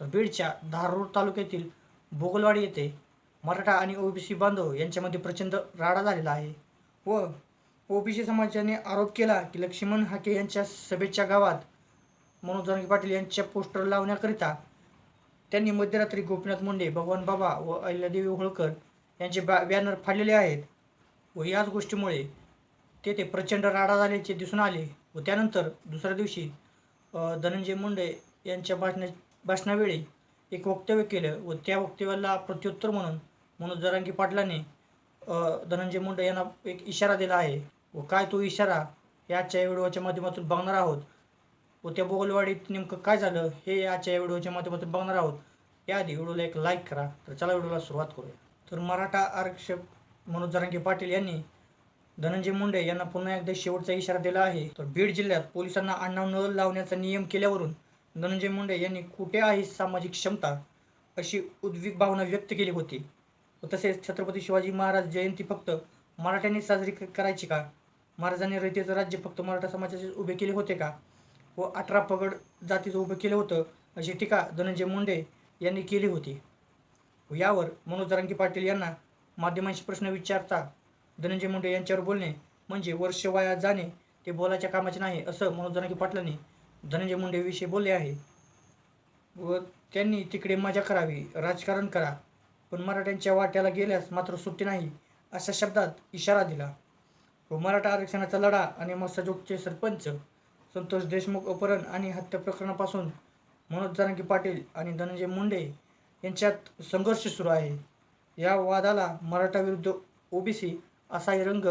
तर बीडच्या धारूर तालुक्यातील बोगलवाडी येथे मराठा आणि ओबीसी बांधव यांच्यामध्ये प्रचंड राडा झालेला आहे व ओबीसी समाजाने आरोप केला की लक्ष्मण हाके यांच्या सभेच्या गावात मनोज जानकी पाटील यांच्या पोस्टर लावण्याकरिता त्यांनी मध्यरात्री गोपीनाथ मुंडे भगवान बाबा व अहिल्यादेवी होळकर यांचे बॅ बॅनर फाडलेले आहेत व याच गोष्टीमुळे तेथे प्रचंड राडा झाल्याचे दिसून आले व त्यानंतर दुसऱ्या दिवशी धनंजय मुंडे यांच्या भाषणा भाषणावेळी एक वक्तव्य केलं व त्या वक्तव्याला प्रत्युत्तर म्हणून मनोज जरांगी पाटलाने धनंजय मुंडे यांना एक इशारा दिला आहे. व काय तो इशारा याच्या या व्हिडिओच्या माध्यमातून बघणार आहोत. व त्या बोगलवाडीत नेमकं काय झालं हे याच्या या व्हिडिओच्या माध्यमातून बघणार आहोत. याआधी व्हिडिओला एक लाईक करा. तर चला व्हिडिओला सुरुवात करूया. तर मराठा आरक्षक मनोज जरांगे पाटील यांनी धनंजय मुंडे यांना पुन्हा एकदा शेवटचा इशारा दिला आहे. तर बीड जिल्ह्यात पोलिसांना आडनाव न लावण्याचा नियम केल्यावरून धनंजय मुंडे यांनी कुठे आहे सामाजिक क्षमता अशी उद्विक भावना व्यक्त केली होती. व तसेच छत्रपती शिवाजी महाराज जयंती फक्त मराठ्यांनी साजरी करायची का? महाराजांनी रयतेचं राज्य फक्त मराठा समाजाचे उभे केले होते का? व अठरा पगड जातीचं उभं केलं होतं अशी टीका धनंजय मुंडे यांनी केली होती. यावर मनोज जरांगे पाटील यांना माध्यमांशी प्रश्न विचारता धनंजय मुंडे यांच्यावर बोलणे म्हणजे वर्ष वाया जाणे ते बोलाच्या कामाचे नाही असं मनोज जरांगे पाटलांनी धनंजय मुंडेविषयी बोलले आहे. व त्यांनी तिकडे मजा करावी राजकारण करा. पण मराठ्यांच्या वाट्याला गेल्यास मात्र सुट्टी नाही अशा शब्दात इशारा दिला. व मराठा आरक्षणाचा लढा आणि मस्साजोगचे सरपंच संतोष देशमुख अपहरण आणि हत्या प्रकरणापासून मनोज जानकी पाटील आणि धनंजय मुंडे यांच्यात संघर्ष सुरू आहे. या वादाला मराठा विरुद्ध ओबीसी असाही रंग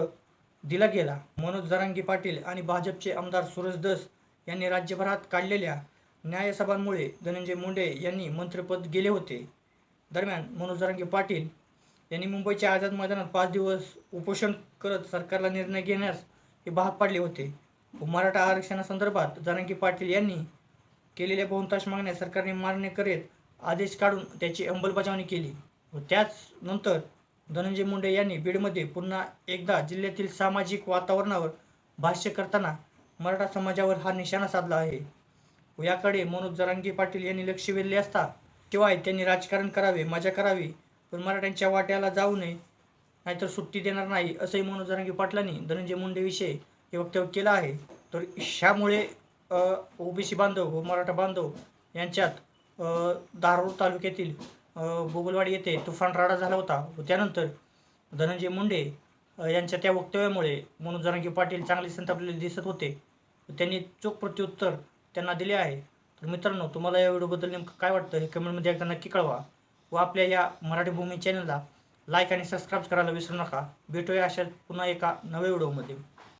दिला गेला. मनोज जरांगी पाटील आणि भाजपचे आमदार सुरेश दस यांनी राज्यभरात काढलेल्या न्यायसभांमुळे धनंजय मुंडे यांनी मंत्रिपद गेले होते. दरम्यान मनोज जरांगे पाटील यांनी मुंबईच्या आझाद मैदानात पाच दिवस उपोषण करत सरकारला निर्णय घेण्यास हे भाग पाडले होते. मराठा आरक्षणासंदर्भात जरांगे पाटील यांनी केलेल्या बहुतांश मागण्या सरकारने मान्य करीत आदेश काढून त्याची अंमलबजावणी केली व त्याच नंतर धनंजय मुंडे यांनी बीडमध्ये पुन्हा एकदा जिल्ह्यातील सामाजिक वातावरणावर भाष्य करताना मराठा समाजावर हा निशाणा साधला आहे. याकडे मनोज जरांगी पाटील यांनी लक्ष वेधले असता शिवाय त्यांनी राजकारण करावे मजा करावी पण मराठ्यांच्या वाट्याला जाऊ नये नाहीतर सुट्टी देणार नाही असंही मनोज जरांगी पाटलांनी धनंजय मुंडेविषयी हे वक्तव्य केलं आहे. तर ह्यामुळे ओबीसी बांधव व मराठा बांधव यांच्यात अ, धारूर तालुक्यातील बोगलवाडी येथे तुफान राडा झाला होता व त्यानंतर धनंजय मुंडे यांच्या त्या वक्तव्यामुळे मनोज जरांगी पाटील चांगले संतापलेले दिसत होते. त्यांनी चोख प्रत्युत्तर त्यांना दिले आहे. तर मित्रांनो तुम्हाला या व्हिडिओबद्दल नेमकं काय वाटतं हे कमेंटमध्ये एकदा नक्की कळवा व आपल्या या मराठी भूमी चॅनलला लाईक आणि सबस्क्राईब करायला विसरू नका. भेटूया अशा पुन्हा एका नव्या व्हिडिओमध्ये.